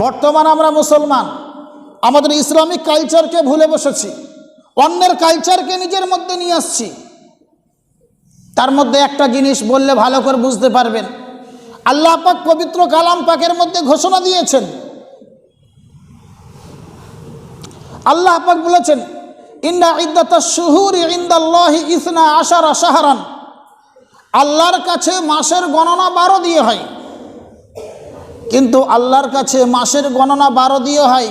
বর্তমান আমরা মুসলমান, আমাদের ইসলামিক কালচারকে ভুলে বসেছি, অন্যের কালচারকে নিজের মধ্যে নিয়ে আসছি। তার মধ্যে একটা জিনিস বললে ভালো করে বুঝতে পারবেন। আল্লাহ পাক পবিত্র কালাম পাকের মধ্যে ঘোষণা দিয়েছেন। আল্লাহ পাক বলেছেন ইন্না ইদ্দাতা শুহুর ইন্দাল্লাহি ইসনা আশারা শাহরান। আল্লাহর কাছে মাসের গণনা বারো দিয়ে হয়। কিন্তু আল্লাহর কাছে মাসের গণনা বারো দিয়ে হয়।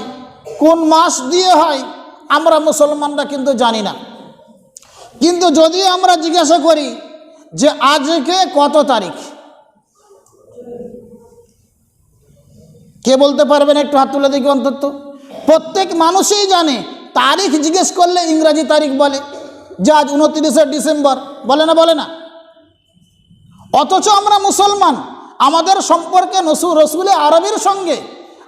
কোন মাস দিয়ে হয়, আমরা মুসলমানরা কিন্তু জানি না। কিন্তু যদি আমরা জিজ্ঞাসা করি যে আজকে কত তারিখ? কে বলতে পারবেন একটু হাত তুলে দেখি অন্তত। প্রত্যেক মানুষই জানে তারিখ জিজ্ঞেস করলে ইংরাজি তারিখ বলে। যে আজ উনত্রিশে ডিসেম্বর। বলে না বলে না। অথচ আমরা মুসলমান, আমাদের সম্পর্কে নসু রসুলে আরবের সঙ্গে,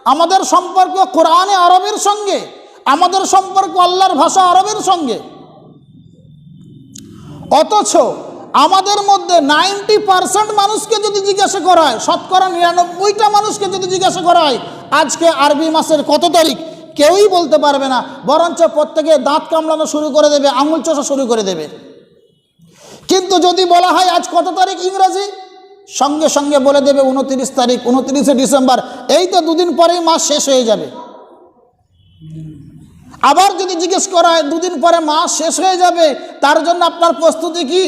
আমাদের সম্পর্ক কোরআনে আরবের সঙ্গে, আমাদের সম্পর্ক আল্লাহর ভাষা আরবের সঙ্গে। অথচ আমাদের মধ্যে নাইনটি পার্সেন্ট মানুষকে যদি জিজ্ঞাসা করা হয়, শতকরা নিরানব্বইটা মানুষকে যদি জিজ্ঞাসা করা হয়, আজকে আরবি মাসের কত তারিখ? কেউই বলতে পারবে না, বরঞ্চ প্রত্যেকে দাঁত কামড়ানো শুরু করে দেবে, আঙুল চষা শুরু করে দেবে। কিন্তু যদি বলা হয় আজ কত তারিখ ইংরাজি? সঙ্গে সঙ্গে বলে দেবে উনত্রিশ তারিখ, উনত্রিশে ডিসেম্বর। এই তো দুদিন পরেই মাস শেষ হয়ে যাবে। আবার যদি জিজ্ঞেস করা হয়, দুদিন পরে মাস শেষ হয়ে যাবে, তার জন্য আপনার প্রস্তুতি কি?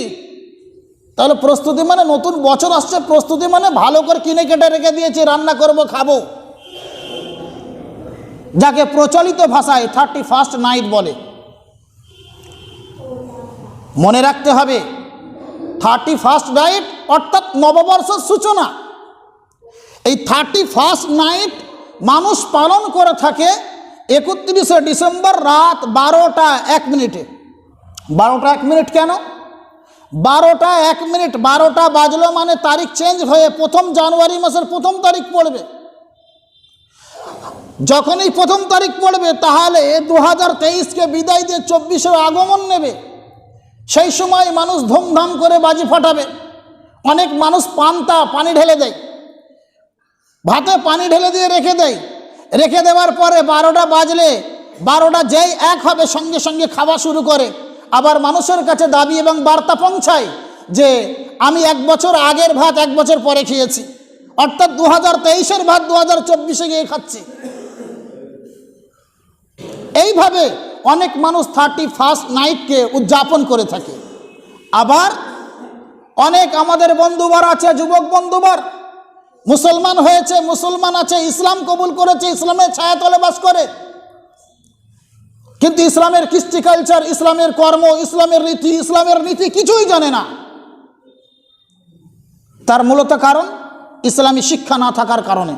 তাহলে প্রস্তুতি মানে নতুন বছর আসছে, প্রস্তুতি মানে ভালো করে কিনে কেটে রেখে দিয়েছি, রান্না করব, খাব। যাকে প্রচলিত ভাষায় থার্টি ফার্স্ট নাইট বলে। মনে রাখতে হবে থার্টি ফার্স্ট নাইট অর্থাৎ নববর্ষের সূচনা। এই থার্টি ফার্স্ট নাইট মানুষ পালন করে থাকে একত্রিশে ডিসেম্বর রাত বারোটা এক মিনিটে। বারোটা এক মিনিট কেন? বারোটা এক মিনিট, বারোটা বাজলো মানে তারিখ চেঞ্জ হয়ে প্রথম জানুয়ারি মাসের প্রথম তারিখ পড়বে। যখন এই প্রথম তারিখ পড়বে, তাহলে দু হাজার তেইশকে বিদায় দিয়ে চব্বিশের আগমন নেবে। সেই সময় মানুষ ধুমধাম করে বাজি ফাটাবে। অনেক মানুষ পান্তা পানি ঢেলে দেয়। ভাতে পানি ঢেলে দিয়ে রেখে দেয়। রেখে দেওয়ার পরে বারোটা বাজলে, বারোটা যেই এক হবে, সঙ্গে সঙ্গে খাওয়া শুরু করে। আবার মানুষের কাছে দাবি এবং বার্তা পৌঁছায় যে, আমি এক বছর আগের ভাত এক বছর পরে খেয়েছি। অর্থাৎ দু হাজার তেইশের ভাত দু হাজার চব্বিশে গিয়ে খাচ্ছি। এইভাবে অনেক মানুষ থার্টি ফার্স্ট নাইটকে উদযাপন করে থাকে। আবার অনেক আমাদের বন্ধুবার আছে, যুবক বন্ধুবার। মুসলমান হয়েছে, মুসলমান আছে, ইসলাম কবুল করেছে, ইসলামের ছায়াতলে বাস করে। কিন্তু ইসলামের কৃষ্টি কালচার ইসলামের কর্ম, ইসলামের রীতি, ইসলামের নীতি কিছুই জানে না। তার মূলত কারণ ইসলামী শিক্ষা না থাকার কারণে।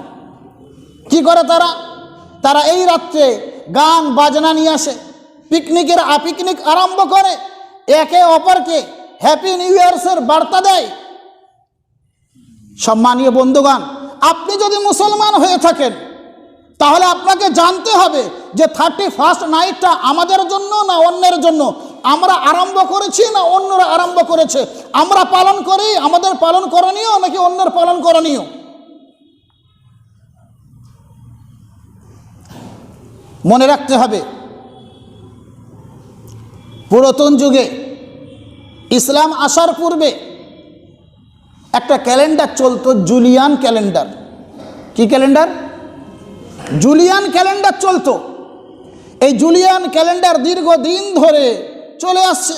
কি করে তারা? তারা এই রাত্রে গান বাজনা নিয়ে আসে। পিকনিকের পিকনিক আরম্ভ করে। একে অপরকে হ্যাপি নিউ ইয়ার্সের বার্তা দেয়। সম্মানীয় বন্ধুগণ, আপনি যদি মুসলমান হয়ে থাকেন, তাহলে আপনাকে জানতে হবে যে থার্টি ফার্স্ট নাইটটা আমাদের জন্য না অন্যের জন্য? আমরা আরম্ভ করেছি না অন্যরা আরম্ভ করেছে? আমরা পালন করি, আমাদের পালন করণীয় নাকি অন্যের পালন করণীয়? মনে রাখতে হবে। পুরাতন যুগে ইসলাম আসার পূর্বে একটা ক্যালেন্ডার চলতো, জুলিয়ান ক্যালেন্ডার। কি ক্যালেন্ডার? জুলিয়ান ক্যালেন্ডার চলতো। এই জুলিয়ান ক্যালেন্ডার দীর্ঘদিন ধরে চলে আসছে।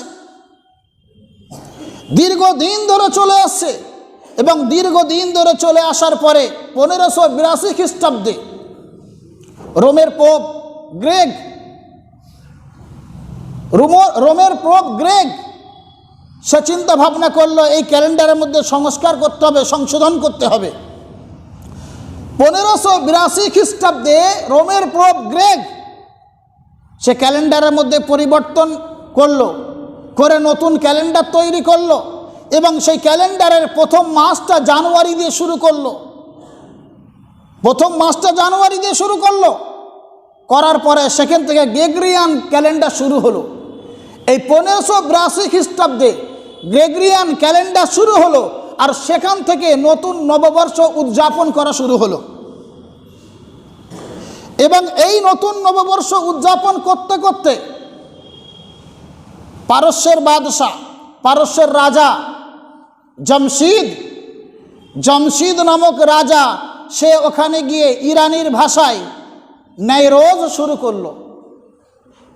দীর্ঘদিন ধরে চলে আসছে এবং দীর্ঘদিন ধরে চলে আসার পরে পনেরোশো বিরাশি খ্রিস্টাব্দে রোমের পোপ গ্রেগ রোমো, রোমের পোপ গ্রেগ সে চিন্তা ভাবনা করল, এই ক্যালেন্ডারের মধ্যে সংস্কার করতে হবে, সংশোধন করতে হবে। পনেরোশো বিরাশি খ্রিস্টাব্দে রোমের প্রোপ গ্রেগ সে ক্যালেন্ডারের মধ্যে পরিবর্তন করল, করে নতুন ক্যালেন্ডার তৈরি করল এবং সেই ক্যালেন্ডারের প্রথম মাসটা জানুয়ারি দিয়ে শুরু করল। প্রথম মাসটা জানুয়ারি দিয়ে শুরু করল। করার পরে সেখান থেকে গেগ্রিয়ান ক্যালেন্ডার শুরু হলো। এই পনেরোশো বিরাশি খ্রিস্টাব্দে গ্রেগরিয়ান ক্যালেন্ডার শুরু হলো আর সেখান থেকে নতুন নববর্ষ উদযাপন করা শুরু হলো। এবং এই নতুন নববর্ষ উদযাপন করতে করতে পারস্যের বাদশাহ, পারস্যের রাজা জমশিদ জমশিদ নামক রাজা, সে ওখানে গিয়ে ইরানির ভাষায় ন্যায়রোজ শুরু করল।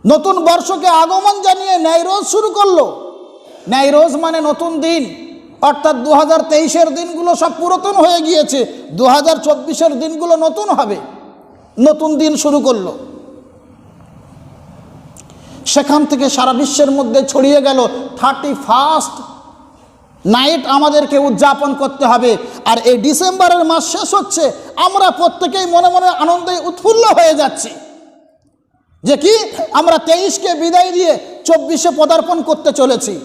নতুন বর্ষকে আগমন জানিয়ে ন্যায়রোজ শুরু করল। ন্যায়রোজ মানে নতুন দিন। অর্থাৎ দু হাজার তেইশের দিনগুলো সব পুরাতন হয়ে গিয়েছে। দু হাজার চব্বিশের দিনগুলো নতুন হবে। নতুন দিন শুরু করল। সেখান থেকে সারা বিশ্বের মধ্যে ছড়িয়ে গেল থার্টি ফার্স্ট নাইট আমাদেরকে উদযাপন করতে হবে। আর এই ডিসেম্বরের মাস শেষ হচ্ছে, আমরা প্রত্যেকেই মনে মনে আনন্দে উৎফুল্ল হয়ে যাচ্ছি। যে কি? আমরা তেইশকে বিদায় দিয়ে চব্বিশে পদার্পণ করতে চলেছি।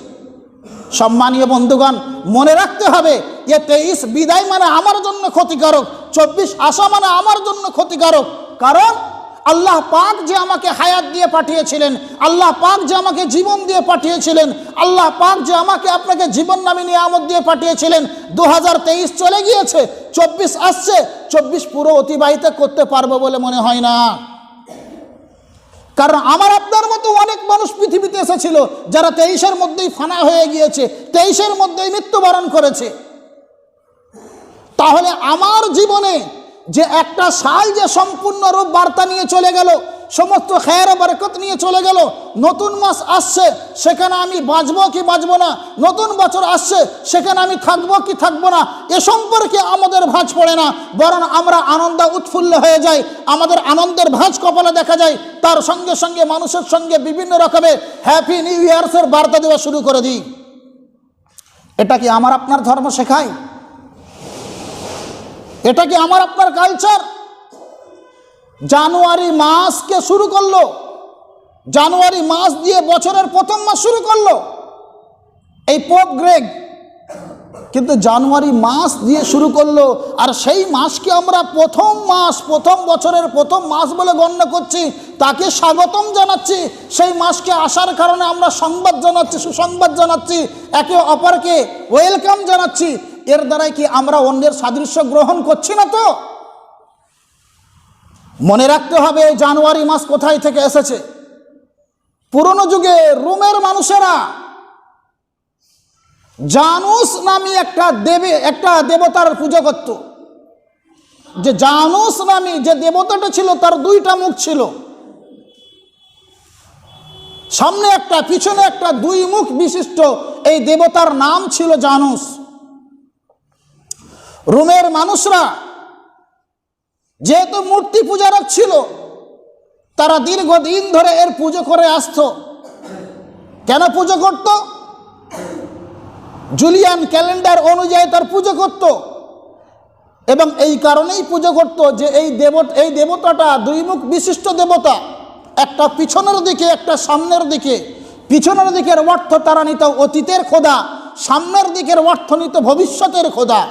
সম্মানীয় বন্ধুগণ, মনে রাখতে হবে যে তেইশ বিদায় মানে আমার জন্য ক্ষতিকারক, চব্বিশ আসা মানে আমার জন্য ক্ষতিকারক। কারণ আল্লাহ পাক যে আমাকে হায়াত দিয়ে পাঠিয়েছিলেন, আল্লাহ পাক যে আমাকে জীবন দিয়ে পাঠিয়েছিলেন, আল্লাহ পাক যে আমাকে আপনাকে জীবন নামী নিয়ামত দিয়ে পাঠিয়েছিলেন দু হাজার তেইশ চলে গিয়েছে, চব্বিশ আসছে, চব্বিশ পুরো অতিবাহিত করতে পারব বলে মনে হয় না। কারণ আমার আপনার মতো অনেক মানুষ পৃথিবীতে এসেছিল, যারা তেইশের মধ্যেই ফানা হয়ে গিয়েছে, তেইশের মধ্যেই মৃত্যুবরণ করেছে। তাহলে আমার জীবনে যে একটা সাল যে সম্পূর্ণ রূপ বার্তা নিয়ে চলে গেল, সমস্ত খেয়ার বরকত নিয়ে চলে গেল, নতুন মাস আসছে, সেখানে আমি বাঁচবো কি বাঁচবো না, নতুন বছর আসছে, সেখানে আমি থাকব কি থাকব না, এ সম্পর্কে আমাদের ভাঁজ পড়ে না, বরং আমরা আনন্দ উৎফুল্ল হয়ে যাই, আমাদের আনন্দের ভাঁজ কপালে দেখা যায়, তার সঙ্গে সঙ্গে মানুষের সঙ্গে বিভিন্ন রকমের হ্যাপি নিউ ইয়ার্সের বার্তা দেওয়া শুরু করে দিই। এটা কি আমার আপনার ধর্ম শেখায়? এটা কি আমার আপনার কালচার জানুয়ারি মাসকে শুরু করল? জানুয়ারি মাস দিয়ে বছরের প্রথম মাস শুরু করল? এই পোপ গ্রেগ কিন্তু জানুয়ারি মাস দিয়ে শুরু করল, আর সেই মাসকে আমরা প্রথম মাস, প্রথম বছরের প্রথম মাস বলে গণ্য করছি, তাকে স্বাগতম জানাচ্ছি। সেই মাসকে আসার কারণে আমরা সংবাদ জানাচ্ছি, সুসংবাদ জানাচ্ছি, একে অপরকে ওয়েলকাম জানাচ্ছি। এর দ্বারাই কি আমরা অন্যের সাদৃশ্য গ্রহণ করছি না তো? মনে রাখতে হবে জানুয়ারি মাস কোথায় থেকে এসেছে? পুরনো যুগে রোমের মানুষেরা জানুস নামী একটা দেবে, একটা দেবতার পুজো করত। যে জানুস নামী যে দেবতাটা ছিল, তার দুইটা মুখ ছিল। সামনে একটা, পিছনে একটা, দুই মুখ বিশিষ্ট এই দেবতার নাম ছিল জানুস। রোমের মানুষরা যেহেতু মূর্তি পূজারক ছিল, তারা দীর্ঘদিন ধরে এর পুজো করে আসতো। কেন পুজো করত? জুলিয়ান ক্যালেন্ডার অনুযায়ী তার পুজো করত। এবং এই কারণেই পুজো করত যে এই দেব এই দেবতাটা দুই মুখ বিশিষ্ট দেবতা। একটা পিছনের দিকে, একটা সামনের দিকে। পিছনের দিকের অর্থ তারা নিত অতীতের খোদা, সামনের দিকের অর্থ নিত ভবিষ্যতের খোদা।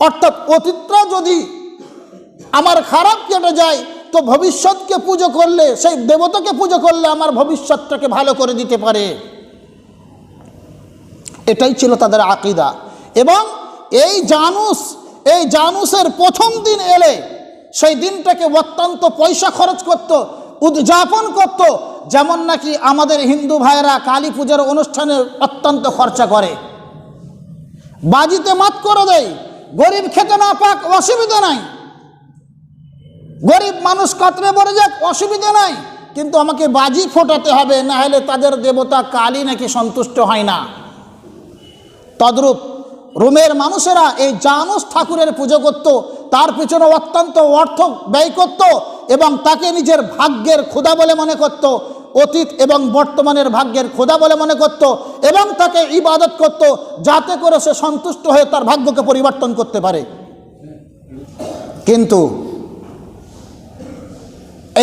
অর্থাৎ অতীতটা যদি আমার খারাপ কেটে যায়, তো ভবিষ্যৎকে পুজো করলে, সেই দেবতাকে পুজো করলে আমার ভবিষ্যৎটাকে ভালো করে দিতে পারে। এটাই ছিল তাদের আকিদা। এবং এই জানুস, এই জানুসের প্রথম দিন এলে, সেই দিনটাকে অত্যন্ত পয়সা খরচ করত, উদযাপন করত, যেমন নাকি আমাদের হিন্দু ভাইয়েরা কালী পূজার অনুষ্ঠানে অত্যন্ত খরচা করে। বাজিতে মাত করে দেয় গরিব খেতে না পাক, অসুবিধা নাই। গরিব মানুষ কাতরে পড়ে যাক, অসুবিধা নাই। কিন্তু আমাকে বাজি ফোটাতে হবে, না হলে তাদের দেবতা কালী নাকি সন্তুষ্ট হয় না। তদ্রূপ রোমের মানুষেরা এই জানুস ঠাকুরের পুজো করত, তার পিছনে অত্যন্ত অর্থ ব্যয় করত এবং তাকে নিজের ভাগ্যের খোদা বলে মনে করত। অতীত এবং বর্তমানের ভাগ্যের খোদা বলে মনে করত এবং তাকে ইবাদত করত যাতে করে সে সন্তুষ্ট হয়ে তার ভাগ্যকে পরিবর্তন করতে পারে। কিন্তু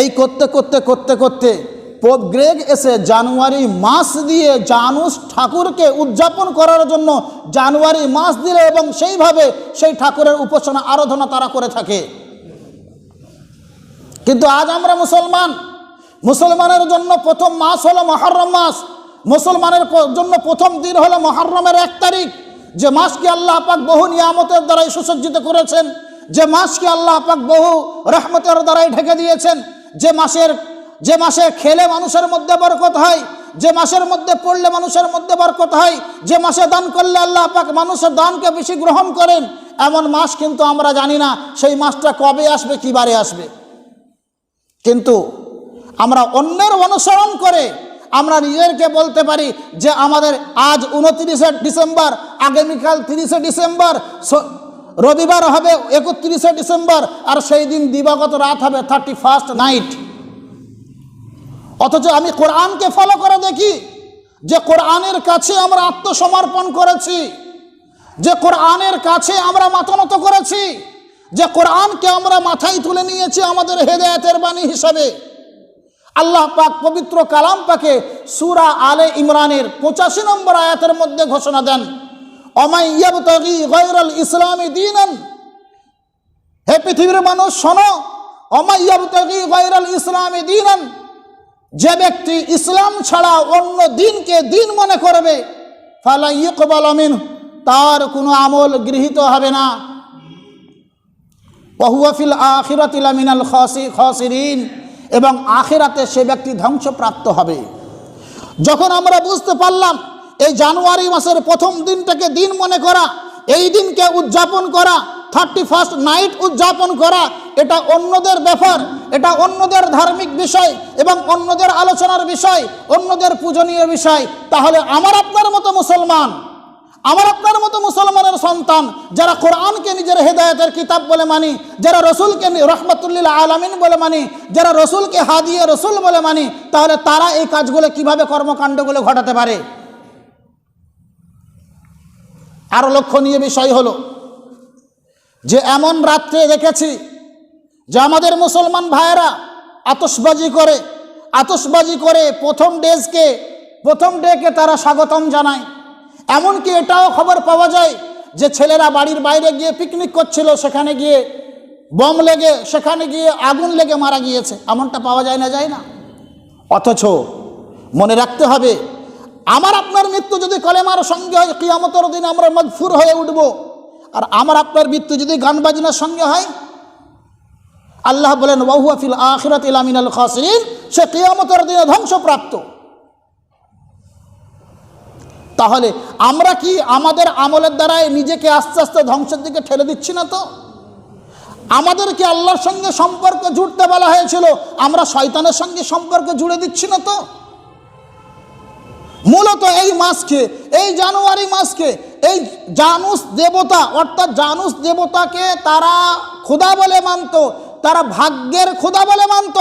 এই করতে করতে করতে করতে পোপ গ্রেগ এসে জানুয়ারি মাস দিয়ে জানুস ঠাকুরকে উদযাপন করার জন্য জানুয়ারি মাস দিলে এবং সেইভাবে সেই ঠাকুরের উপাসনা, আরাধনা তারা করে থাকে। কিন্তু আজ আমরা মুসলমান মুসলমানের জন্য প্রথম মাস হলো মহরম মাস। মুসলমানের জন্য প্রথম দিন হলো মহরমের এক তারিখ। যে মাসকে আল্লাহ পাক বহু নিয়ামতের দ্বারাই সুসজ্জিত করেছেন। যে মাসকে আল্লাহ পাক বহু রহমতের দ্বারাই ঢেকে দিয়েছেন। যে মাসের, যে মাসে খেলে মানুষের মধ্যে বরকত হয়, যে মাসের মধ্যে পড়লে মানুষের মধ্যে বরকত হয়, যে মাসে দান করলে আল্লাহ পাক মানুষের দানকে বেশি গ্রহণ করেন, এমন মাস কিন্তু আমরা জানি না। সেই মাসটা কবে আসবে কি বারে আসবে। কিন্তু আমরা অন্যের অনুসরণ করে আমরা নিজেদেরকে বলতে পারি যে আমাদের আজ উনত্রিশে ডিসেম্বর, আগামীকাল তিরিশে ডিসেম্বর রবিবার হবে একত্রিশে ডিসেম্বর আর সেই দিন দিবাগত রাত হবে থার্টি ফার্স্ট নাইট অথচ আমি কোরআনকে ফলো করে দেখি যে কোরআনের কাছে আমরা আত্মসমর্পণ করেছি, যে কোরআনের কাছে আমরা মাথানত করেছি, যে কোরআনকে আমরা মাথায় তুলে নিয়েছি আমাদের হেদায়তের বাণী হিসাবে। আল্লাহ পাক পবিত্র কালাম পাকে সুরা আলে ইমরানের পঁচাশি নম্বর আয়াতের মধ্যে ঘোষণা দেন। অমাইয়াবতগি গৈরাল ইসলামী দিনান। হে পৃথিবীর মানুষ, শোনো অমাইয়াবতগি গৈরাল ইসলামী দিনান। যে ব্যক্তি ইসলাম ছাড়া অন্য দিনকে দিন মনে করবে ফালা ইকবাল আমিন, তার কোনো আমল গৃহীত হবে না। ওহুয়াফিল আখিরাতিল মিনাল খাসি খাসিরিন এবং আখেরাতে সে ব্যক্তি ধ্বংসপ্রাপ্ত হবে। যখন আমরা বুঝতে পারলাম, এই জানুয়ারি মাসের প্রথম দিনটাকে দিন মনে করা, এই দিনকে উদযাপন করা থার্টি ফার্স্ট নাইট উদযাপন করা, এটা অন্যদের ব্যাপার, এটা অন্যদের ধার্মিক বিষয় এবং অন্যদের আলোচনার বিষয়, অন্যদের পূজনীয় বিষয়, তাহলে আমার আপনার মতো মুসলমান আমার আপনার মতো মুসলমানের সন্তান যারা কোরআনকে নিজের হেদায়তের কিতাব বলে মানি, যারা রসুলকে রহমতুল্লিল আলামিন বলে মানি, যারা রসুলকে হাদিয়ে রসুল বলে মানি, তাহলে তারা এই কাজগুলো কীভাবে কর্মকাণ্ডগুলো ঘটাতে পারে? আরও লক্ষণীয় বিষয় হলো যে এমন রাত্রে দেখেছি যে আমাদের মুসলমান ভাইয়েরা আতসবাজি করে আতসবাজি করে প্রথম ডেজকে, প্রথম ডেকে তারা স্বাগতম জানায়। এমনকি এটাও খবর পাওয়া যায় যে ছেলেরা বাড়ির বাইরে গিয়ে পিকনিক করছিল, সেখানে গিয়ে বম লেগে, সেখানে গিয়ে আগুন লেগে মারা গিয়েছে। এমনটা পাওয়া যায় না যায় না। অথচ মনে রাখতে হবে, আমার আপনার মৃত্যু যদি কলেমার সঙ্গে হয়, কিয়ামতের দিন আমরা মজফুর হয়ে উঠব। আর আমার আপনার মৃত্যু যদি গান বাজনার সঙ্গে হয়, আল্লাহ বলেন ওয়াহুয়া ফিল আখিরাত ইলামিনাল খাসিরিন সে কিয়ামতের দিনে ধ্বংসপ্রাপ্ত। তাহলে আমরা কি আমাদের আমলের দ্বারাই নিজেকে আস্তে আস্তে ধ্বংসের দিকে ঠেলে দিচ্ছি না তো? আমাদেরকে আল্লাহর সঙ্গে সম্পর্ক জুড়তে বলা হয়েছিল, আমরা শয়তানের সঙ্গে সম্পর্ক জুড়ে দিচ্ছি না তো? মূলত এই মাসকে, এই জানুয়ারি মাসকে, এই জানুস দেবতা, অর্থাৎ জানুস দেবতাকে তারা খোদা বলে মানত, তারা ভাগ্যের খোদা বলে মানত,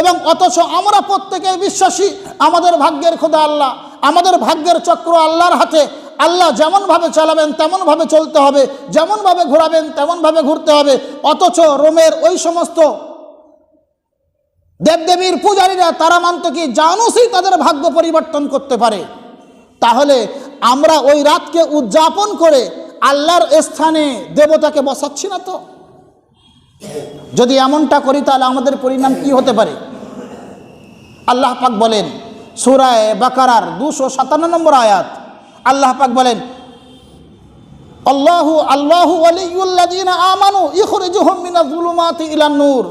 এবং অথচ আমরা প্রত্যেকেই বিশ্বাসী, আমাদের ভাগ্যের খোদা আল্লাহ। আমাদের ভাগ্যের চক্র আল্লাহর হাতে। আল্লাহ যেমনভাবে চালাবেন, তেমনভাবে চলতে হবে। যেমনভাবে ঘোরাবেন, তেমনভাবে ঘুরতে হবে। অথচ রোমের ওই সমস্ত দেবদেবীর পূজারীরা, তারা মানত কি, জানুসই তাদের ভাগ্য পরিবর্তন করতে পারে। তাহলে আমরা ওই রাতকে উদযাপন করে আল্লাহর স্থানে দেবতাকে বসাচ্ছি না তো? যদি এমনটা করি, তাহলে আমাদের পরিণাম কি হতে পারে? আল্লাহ পাক বলেন সুরায় বাকারার দুশো সাতান্ন নম্বর আয়াত। আল্লাহ পাক বলেন, আল্লাহু আল্লাহু আলিউল্লাযীনা আমানু ইখরিজুহুম মিনাজ যুলুমাতি ইলান নূর।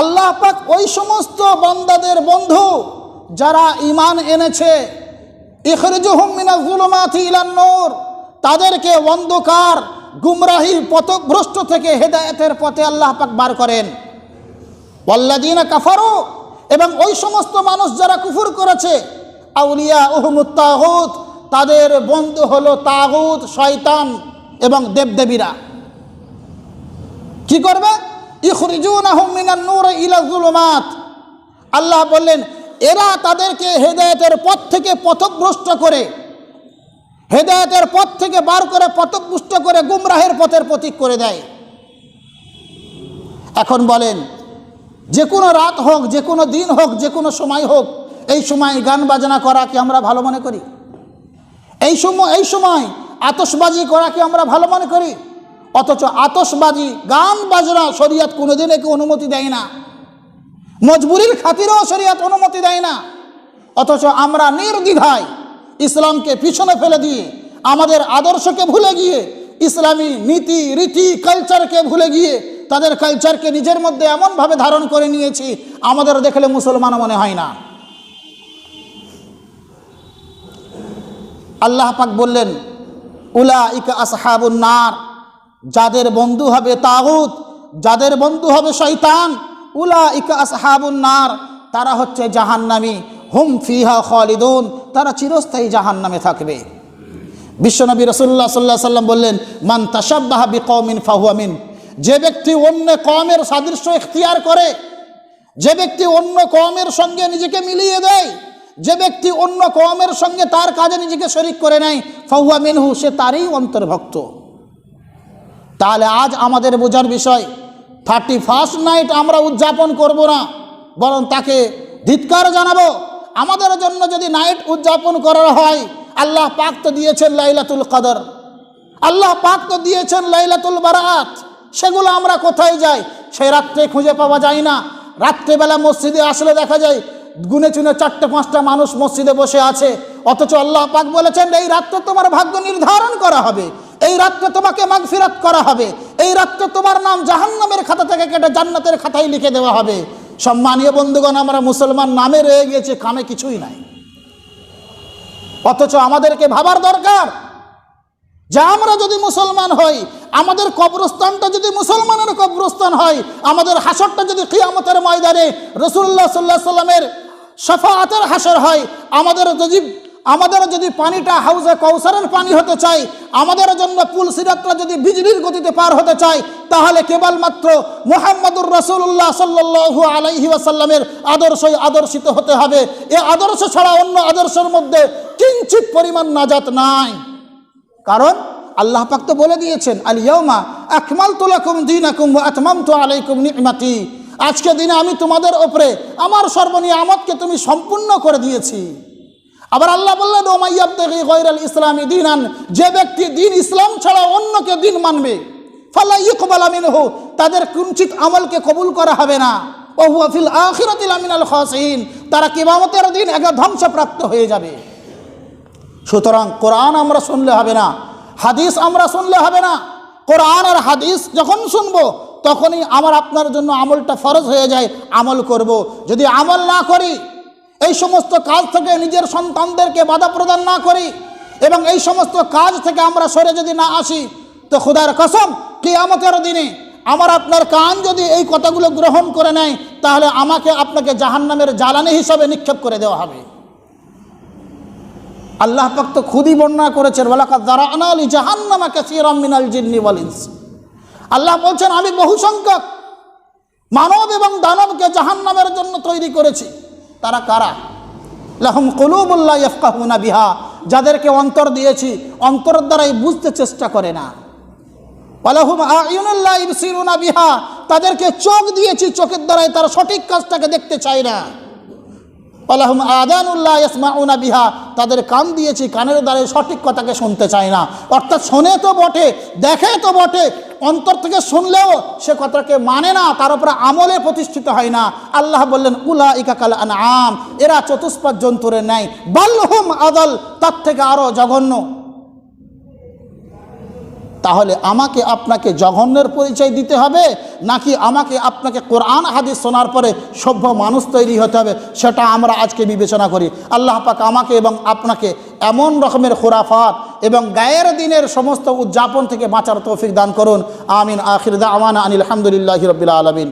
আল্লাহ পাক ওই সমস্ত বান্দাদের বন্ধু যারা ইমান এনেছে, ইখরিজুহুম মিনাজ যুলুমাতি ইলান নূর, তাদেরকে অন্ধকার গুমরাহি পথভ্রষ্ট থেকে হেদায়েতের পথে আল্লাহ পাক বার করেন। ওয়াল্লাযীনা কাফারু এবং ওই সমস্ত মানুষ যারা কুফুর করেছে আউলিয়া উহমুত তাগুত তাদের বন্ধু হলো তাগুত, শয়তান এবং দেবদেবীরা। কি করবে? আল্লাহ বললেন, এরা তাদেরকে হেদায়েতের পথ থেকে পথভ্রষ্ট করে, হেদায়েতের পথ থেকে বার করে পথভ্রষ্ট করে গুমরাহের পথের প্রতীক করে দেয়। এখন বলেন যে কোনো রাত হোক, যে কোনো দিন হোক, যে কোনো সময় হোক, এই সময় গান বাজনা করা কি আমরা ভালো মনে করি। এই সময় এই সময় আতসবাজি করা কি আমরা ভালো মনে করি। অথচ আতসবাজি গান বাজনা শরিয়াত কোনোদিন একে অনুমতি দেয় না। মজবুরির খাতিরেও শরিয়াত অনুমতি দেয় না। অথচ আমরা নির্দ্বিধায় ইসলামকে পিছনে ফেলে দিয়ে, আমাদের আদর্শকে ভুলে গিয়ে, ইসলামী নীতি, রীতি কালচারকে ভুলে গিয়ে তাদের কালচারকে নিজের মধ্যে এমনভাবে ধারণ করে নিয়েছি আমাদের দেখলে মুসলমান মনে হয় না। আল্লাহ পাক বললেন উলা ইকা আসহাবুন নার, যাদের বন্ধু হবে তাগুত, যাদের বন্ধু হবে শৈতান উলা ইকা আসহাবুন নার, তারা হচ্ছে জাহান্নামী, হুম ফিহা খালিদুন, তারা চিরস্থায়ী জাহান্নামে থাকবে। বিশ্বনবী রসুল্লাহ সাল্লাহ সাল্লাম বললেন, মান তাসাব্বাহা বি কৌমিন ফাহুয়ামিন যে ব্যক্তি অন্য কমের সাদৃশ্য ইখতিয়ার করে, যে ব্যক্তি অন্য কমের সঙ্গে নিজেকে মিলিয়ে দেয়, যে ব্যক্তি অন্য কমের সঙ্গে তার কাজে নিজেকে শরিক করে নেয়, ফাহুয়া মিনহু, সে তারই অন্তর্ভুক্ত। তাহলে আজ আমাদের বোঝার বিষয় থার্টি ফার্স্ট নাইট আমরা উদযাপন করব না, বরং তাকে ধিৎকার জানাব। আমাদের জন্য যদি নাইট উদযাপন করা হয়, আল্লাহ পাক তো দিয়েছেন লাইলাতুল কদর। আল্লাহ পাক তো দিয়েছেন লাইলাতুল বারাত। সেগুলো আমরা কোথায় যাই? সেই রাত্রে খুঁজে পাওয়া যায় না। রাত্রেবেলা মসজিদে আসলে দেখা যায়, গুনে চুনে চারটে, পাঁচটা মানুষ মসজিদে বসে আছে। অথচ আল্লাহ পাক বলেছেন, এই রাত্রে তোমার ভাগ্য নির্ধারণ করা হবে। এই রাত্রে তোমাকে মাগফিরাত করা হবে। এই রাত্রে তোমার নাম জাহান্নামের খাতা থেকে কেটে জান্নাতের খাতায় লিখে দেওয়া হবে। সম্মানীয় বন্ধুগণ, আমরা মুসলমান নামে রয়ে গিয়েছে কামে কিছুই নাই। অথচ আমাদেরকে ভাবার দরকার। যে আমরা যদি মুসলমান হই, আমাদের কবরস্থানটা যদি মুসলমানের কবরস্থান হয়, আমাদের হাসরটা যদি কিয়ামতের ময়দানে রসুল্লাহ সাল্লাহ সাল্লামের সফাতের হাসর হয়, আমাদের যদি আমাদের যদি পানিটা হাউজে কৌসারের পানি হতে চাই আমাদের জন্য পুল সিরাতটা যদি বিজলির গতিতে পার হতে চাই তাহলে কেবলমাত্র মোহাম্মদুর রসুল্লাহ সাল্লু আলাইহি ওয়াসাল্লামের আদর্শই আদর্শিত হতে হবে। এ আদর্শ ছাড়া অন্য আদর্শের মধ্যে কিঞ্চিত পরিমাণ নাজাত নাই। কারণ আল্লাহ পাক তো বলে দিয়েছেন, আল ইয়মা আকমাল তুলাকুম দিন আকুম তো আলাইকুম নিমাতি। আজকে দিনে আমি তোমাদের ওপরে আমার সর্বনিয়ামতকে তুমি সম্পূর্ণ করে দিয়েছি। আবার আল্লাহ বললেন ওমাইয়াবতেগি গৈরাল ইসলামী দিনান। যে ব্যক্তি দিন ইসলাম ছাড়া অন্যকে দিন মানবে, ফালা ইকবাল আমিনহু তাদের কুঞ্চিত আমলকে কবুল করা হবে না। ও হুয়াফিল আখিরাতিল আমিনাল খাসিন তারা কিবামতের দিন এক ধ্বংসপ্রাপ্ত হয়ে যাবে। সুতরাং কোরআন আমরা শুনলে হবে না, হাদিস আমরা শুনলে হবে না কোরআন আর হাদিস যখন শুনব, তখনই আমার আপনার জন্য আমলটা ফরজ হয়ে যায়, আমল করব। যদি আমল না করি, এই সমস্ত কাজ থেকে নিজের সন্তানদেরকে বাধা প্রদান না করি এবং এই সমস্ত কাজ থেকে আমরা সরে যদি না আসি, তো খুদার কসম কি কিয়ামতের দিনে আমার আপনার কান যদি এই কথাগুলো গ্রহণ করে নেয়, তাহলে আমাকে আপনাকে জাহান্নামের জ্বালানি হিসাবে নিক্ষেপ করে দেওয়া হবে আল্লাহ পাক তো খুদই বর্ণনা করেছেন, ওয়ালাকাদ দারানা লি জাহান্নামা কাসীরাম মিনাল জিন্নি ওয়াল ইনস। আল্লাহ বলছেন, আমি বহু সংখ্যক মানব এবং দানবকে জাহান্নামের জন্য তৈরি করেছি। তারা কারা? লাহুম কুলুবুল্লাহ ইয়াফকাহুনা বিহা। যাদেরকে অন্তর দিয়েছি অন্তর দ্বারাই বুঝতে চেষ্টা করে না। ওয়ালাহুম আয়ুনুল্লাহ ইবসিরুনা বিহা। তাদেরকে চোখ দিয়েছি, চোখের দ্বারাই তারা সঠিক কাজটাকে দেখতে চায় না। আল্লাহম আদানুল্লাহ ইসমাউনা বিহা। তাদের কান দিয়েছি, কানের দ্বারে সঠিক কথাকে শুনতে চায় না। অর্থাৎ শোনে তো বটে, দেখে তো বটে, অন্তর থেকে শুনলেও সে কথাকে মানে না, তার উপরে আমলে প্রতিষ্ঠিত হয় না। আল্লাহ বললেন উলা ইকাকাল আম এরা চতুষ্পাদ জন্তুরে নেয়। বাল্লহম আদল, তার থেকে আরও জঘন্য। তাহলে আমাকে আপনাকে জঘন্যের পরিচয় দিতে হবে, নাকি আমাকে আপনাকে কোরআন হাদিস শোনার পরে সভ্য মানুষ তৈরি হতে হবে, সেটা আমরা আজকে বিবেচনা করি। আল্লাহ পাক আমাকে এবং আপনাকে এমন রকমের খোরাফাত এবং গায়ের দিনের সমস্ত উদযাপন থেকে বাঁচার তৌফিক দান করুন। আমিন। আখির দা আমান আনিল আলহামদুলিল্লাহ রবিল্লা আলমিন।